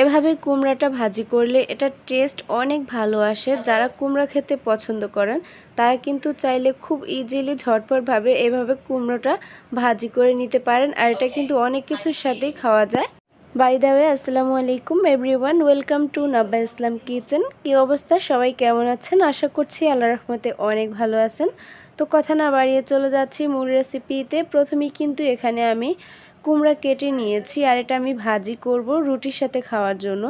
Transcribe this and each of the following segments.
এভাবে কুমড়াটা ভাজি করলে এটা টেস্ট অনেক ভালো আসে। যারা কুমড়া খেতে পছন্দ করেন, তারা কিন্তু চাইলে খুব ইজিলি ঝটপটভাবে এভাবে কুমড়োটা ভাজি করে নিতে পারেন। আর এটা কিন্তু অনেক কিছুর সাথেই খাওয়া যায়। বাই দ্য ওয়ে আসসালামু আলাইকুম everyone welcome to Nabba Islam kitchen কী অবস্থা? সবাই কেমন আছেন? আশা করছি আল্লাহ রহমতে অনেক ভালো আছেন। তো কথা না বাড়িয়ে চলে যাচ্ছি মূল রেসিপিতে প্রথমেই কিন্তু এখানে আমি কুমড়া কেটে নিয়েছি আর এটা আমি ভাজি করব রুটির সাথে খাওয়ার জন্য।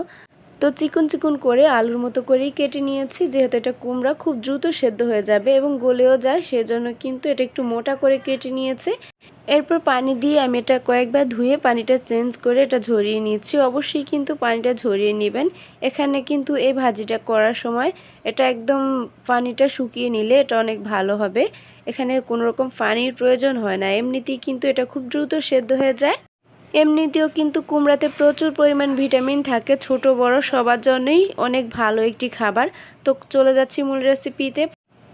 তো চিকন চিকন করে আলুর মতো করেই কেটে নিয়েছি, যেহেতু এটা কুমড়া, খুব দ্রুত সেদ্ধ হয়ে যাবে এবং গলেও যায়, সেজন্য কিন্তু এটা একটু মোটা করে কেটে নিয়েছি। এরপর পানি দিয়ে আমি এটা কয়েকবার ধুয়ে পানিটা চেঞ্জ করে এটা ঝরিয়ে নিচ্ছি অবশ্যই কিন্তু পানিটা ঝরিয়ে নেবেন। এখানে কিন্তু এই ভাজিটা করার সময় এটা একদম পানিটা শুকিয়ে নিলে এটা অনেক ভালো হবে। এখানে কোনো রকম পানির প্রয়োজন হয় না। এমনিতেই কিন্তু এটা খুব দ্রুত সেদ্ধ হয়ে যায়। এমনিতেও কিন্তু কুমড়াতে প্রচুর পরিমাণ ভিটামিন থাকে। ছোট, বড় সবার জন্যই অনেক ভালো একটি খাবার। তো চলে যাচ্ছি মূল রেসিপিতে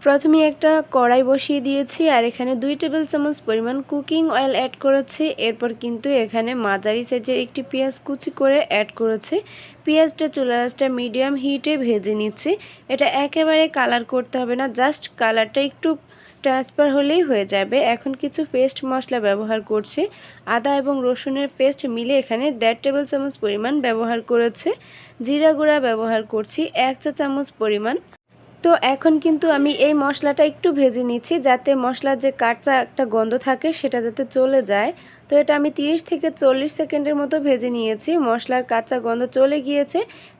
প্রথমে একটা কড়াই বসিয়ে দিয়েছি আর এখানে দুই টেবিল চামচ পরিমাণ কুকিং অয়েল অ্যাড করেছি। এরপর কিন্তু এখানে মাঝারি সাইজের একটি পেঁয়াজ কুচি করে অ্যাড করেছি। পেঁয়াজটা চুলারাসটা মিডিয়াম হিটে ভেজে নিচ্ছি। এটা একেবারে কালার করতে হবে না, জাস্ট কালারটা একটু ট্রান্সফার হলেই হয়ে যাবে। এখন কিছু পেস্ট মশলা ব্যবহার করছি। আদা এবং রসুনের পেস্ট মিলে এখানে দেড় টেবিল চামচ পরিমাণ ব্যবহার করেছে। জিরা গুঁড়া ব্যবহার করছি, এক চা চামচ পরিমাণ। তো এখন কিন্তু আমি এই মশলাটা একটু ভেজে নিচ্ছি যাতে মশলার যে কাঁচা একটা গন্ধ থাকে সেটা যাতে চলে যায়। তো এটা আমি 30 থেকে চল্লিশ সেকেন্ডের মতো ভেজে নিয়েছি। মশলার কাঁচা গন্ধ চলে গিয়েছে।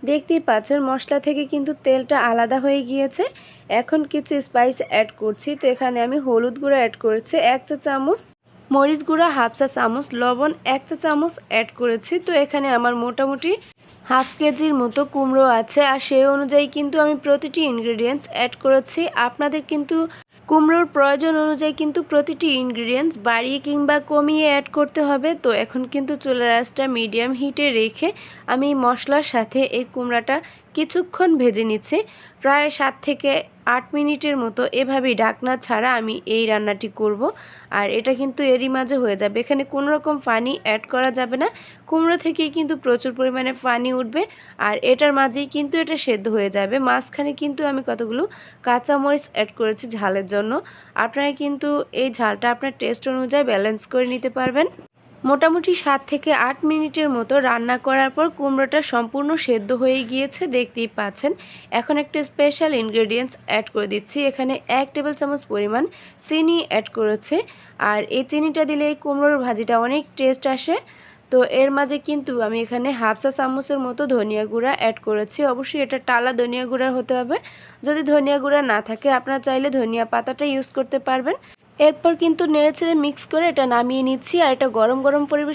দেখতেই পাচ্ছেন মশলা থেকে কিন্তু তেলটা আলাদা হয়ে গিয়েছে। এখন কিছু স্পাইস অ্যাড করছি। তো এখানে আমি হলুদ গুঁড়ো অ্যাড করেছি, এক চা চামচ। মরিচ গুঁড়া, হাফ চা চামচ। লবণ, এক চা চামচ অ্যাড করেছি। তো এখানে আমার মোটামুটি হাফ কেজির মতো কুমড়ো আছে আর সেই অনুযায়ী কিন্তু আমি প্রতিটি ইনগ্রিডিয়েন্টস অ্যাড করেছি। আপনাদের কিন্তু কুমড়োর প্রয়োজন অনুযায়ী কিন্তু প্রতিটি ইনগ্রিডিয়েন্টস বাড়িয়ে কিংবা কমিয়ে অ্যাড করতে হবে। তো এখন কিন্তু চুলার আঁচটা মিডিয়াম হিটে রেখে আমি মশলার সাথে এই কুমড়াটা কিছুক্ষণ ভেজে নিচ্ছি। প্রায় সাত থেকে আট মিনিটের মতো এভাবেই ডাকনা ছাড়া আমি এই রান্নাটি করব। আর এটা কিন্তু এরই মাঝে হয়ে যাবে। এখানে কোনো রকম পানি অ্যাড করা যাবে না। কুমড়ো থেকেই কিন্তু প্রচুর পরিমাণে পানি উঠবে। আর এটার মাঝেই কিন্তু এটা সেদ্ধ হয়ে যাবে। মাঝখানে কিন্তু আমি কতগুলো কাঁচামরিচ অ্যাড করেছি ঝালের জন্য। আপনারা কিন্তু এই ঝালটা আপনার টেস্ট অনুযায়ী ব্যালেন্স করে নিতে পারবেন। মোটামুটি সাত থেকে আট মিনিটের মতো রান্না করার পর কুমড়োটা সম্পূর্ণ সেদ্ধ হয়ে গিয়েছে, দেখতেই পাচ্ছেন। এখন একটা স্পেশাল ইনগ্রেডিয়েন্টস অ্যাড করে দিচ্ছি। এখানে এক টেবিল চামচ পরিমাণ চিনি অ্যাড করেছে। আর এই চিনিটা দিলে এই কুমড়োর ভাজিটা অনেক টেস্ট আসে। তো এর মাঝে কিন্তু আমি এখানে হাফ চা চামচের মতো ধনিয়া গুঁড়া অ্যাড করেছি। অবশ্যই এটা টালা ধনিয়া গুঁড়ার হতে হবে। যদি ধনিয়া গুঁড়া না থাকে, আপনারা চাইলে ধনিয়া পাতাটা ইউজ করতে পারবেন। এরপর কিন্তু নেড়ে ছেড়ে মিক্স করে এটা নামিয়ে নিচ্ছি আর এটা গরম গরম পরিবেশ